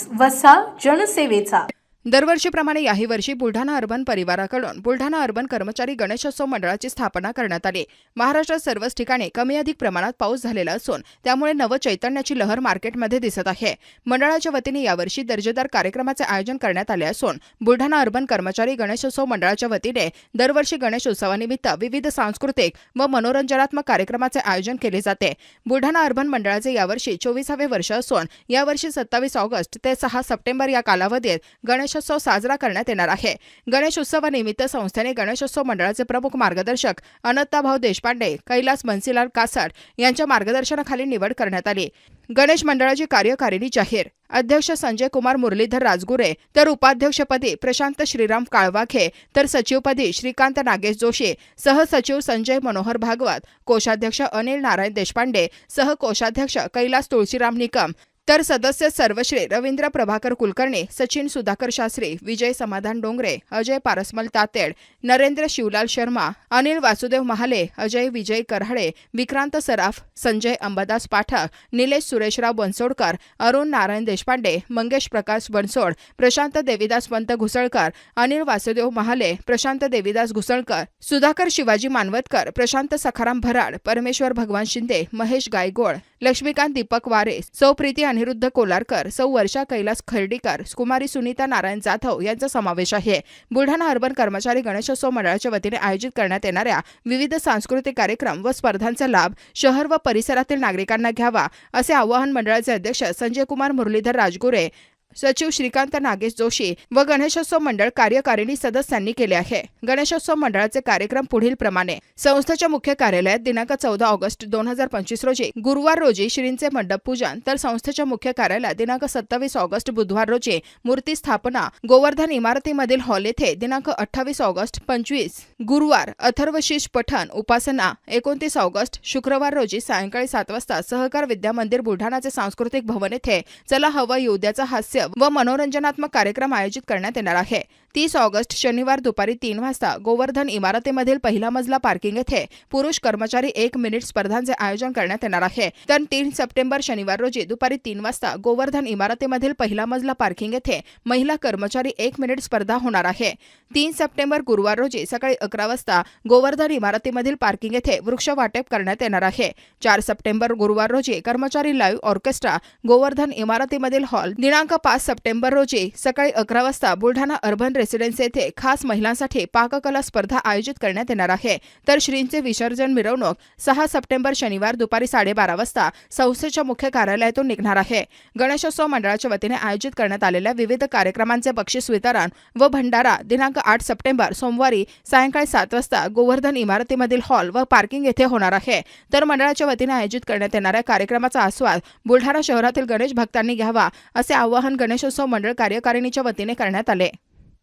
News वसा जनसेवेचा. दरवर्षीप्रमाणे याही वर्षी बुलढाणा अर्बन परिवाराकडून बुलढाणा अर्बन कर्मचारी गणेशोत्सव मंडळाची स्थापना करण्यात आली. महाराष्ट्रात सर्वच ठिकाणी कमी अधिक प्रमाणात पाऊस झालेला असून त्यामुळे नव चैतन्याची लहर मार्केटमध्ये दिसत आहे. मंडळाच्या वतीने यावर्षी दर्जेदार कार्यक्रमाचे आयोजन करण्यात आले असून बुलढाणा अर्बन कर्मचारी गणेशोत्सव मंडळाच्या वतीने दरवर्षी गणेशोत्सवानिमित्त विविध सांस्कृतिक व मनोरंजनात्मक कार्यक्रमाचे आयोजन केले जाते. बुलढाणा अर्बन मंडळाचे यावर्षी चोवीसावे वर्ष असून यावर्षी सत्तावीस ऑगस्ट ते सहा सप्टेंबर या कालावधीत गणेश गणेशोत्सव साजरा करण्यात येणार आहे. गणेशोत्सवानिमित्त संस्थेने गणेशोत्सव मंडळाचे प्रमुख मार्गदर्शक अनंताभाऊ देशपांडे कैलास बन्सीलाल कासाड यांच्या मार्गदर्शनाखाली निवड करण्यात आली. गणेश मंडळाची कार्यकारिणी जाहीर. अध्यक्ष संजय कुमार मुरलीधर राजगुरे तर उपाध्यक्षपदी प्रशांत श्रीराम काळवाखे तर सचिवपदी श्रीकांत नागेश जोशी सहसचिव संजय मनोहर भागवत कोषाध्यक्ष अनिल नारायण देशपांडे सहकोषाध्यक्ष कैलास तुळशीराम निकम तर सदस्य सर्वश्री रवींद्र प्रभाकर कुलकर्णी सचिन सुधाकर शास्त्री विजय समाधान डोंगरे अजय पारसमल तातेड नरेंद्र शिवलाल शर्मा अनिल वासुदेव महाले अजय विजय कराडे विक्रांत सराफ संजय अंबादास पाठक निलेश सुरेशराव बनसोडकर अरुण नारायण देशपांडे मंगेश प्रकाश बनसोड प्रशांत देविदास पंत घुसळकर अनिल वासुदेव महाले प्रशांत देविदास घुसळकर सुधाकर शिवाजी मानवतकर प्रशांत सखाराम भराड परमेश्वर भगवान शिंदे महेश गायगोळ लक्ष्मीकांत दीपक वारे सौ प्रीती अनिरुद्ध कोलारकर सौ वर्षा कैलास खर्डीकर कुमारी सुनीता नारायण जाधव यांचा समावेश आहे. बुलढाणा अर्बन कर्मचारी गणेशोत्सव मंडळाच्या वतीने आयोजित करण्यात येणाऱ्या विविध सांस्कृतिक कार्यक्रम व स्पर्धांचा लाभ शहर व परिसरातील नागरिकांना घ्यावा असे आवाहन मंडळाचे अध्यक्ष संजय कुमार मुरलीधर राजगुरे सचिव श्रीकांत नागेश जोशी व गणेशोत्सव मंडळ कार्यकारिणी सदस्यांनी केले आहे. गणेशोत्सव मंडळाचे कार्यक्रम पुढील प्रमाणे. संस्थेच्या मुख्य कार्यालयात दिनांक चौदा ऑगस्ट दोन हजार पंचवीस रोजी गुरुवार रोजी श्रींचे मंडप पूजन तर संस्थेच्या मुख्य कार्यालयात दिनांक सत्तावीस ऑगस्ट बुधवार रोजी मूर्ती स्थापना गोवर्धन इमारतीमधील हॉल येथे दिनांक अठ्ठावीस ऑगस्ट पंचवीस गुरुवार अथर्वशीष पठण उपासना एकोणतीस ऑगस्ट शुक्रवार रोजी सायंकाळी सात वाजता सहकार विद्या मंदिर बुलढाणाचे सांस्कृतिक भवन येथे चला हवा योद्याचा हास्य व मनोरंजनात्मक कार्यक्रम आयोजित करण्यात येणार आहे. तीस ऑगस्ट शनिवार दुपारी तीन वाजता गोवर्धन इमारतीमधील पहिला मजला पार्किंग येथे पुरुष कर्मचारी एक मिनिट स्पर्धांचे आयोजन करण्यात येणार आहे. तर तीन सप्टेंबर शनिवार रोजी दुपारी तीन वाजता गोवर्धन इमारतीमधील पहिला मजला पार्किंग येथे महिला कर्मचारी एक मिनिट स्पर्धा होणार आहे. तीन सप्टेंबर गुरुवार रोजी सकाळी अकरा वाजता गोवर्धन इमारतीमधील पार्किंग येथे वृक्ष वाटप करण्यात येणार आहे. चार सप्टेंबर गुरुवार रोजी कर्मचारी लाईव्ह ऑर्केस्ट्रा गोवर्धन इमारतीमधील हॉल दिनांक पाच सप्टेंबर रोजी सकाळी अकरा वाजता बुलढाणा अर्बन रेसिडेन्स येथे खास महिलांसाठी पाककला स्पर्धा आयोजित करण्यात येणार आहे. तर श्रींचे विसर्जन मिरवणूक सहा सप्टेंबर शनिवार दुपारी साडेबारा वाजता संस्थेच्या मुख्य कार्यालयातून निघणार आहे. गणेशोत्सव मंडळाच्या वतीने आयोजित करण्यात आलेल्या विविध कार्यक्रमांचे बक्षीस वितरण व भंडारा दिनांक आठ सप्टेंबर सोमवारी सायंकाळी सात वाजता गोवर्धन इमारतीमधील हॉल व पार्किंग येथे होणार आहे. तर मंडळाच्या वतीने आयोजित करण्यात येणाऱ्या कार्यक्रमाचा आस्वाद बुलढाणा शहरातील गणेश भक्तांनी घ्यावा असे आवाहन गणेशोत्सव मंडळ कार्यकारिणीच्या वतीने करण्यात आले.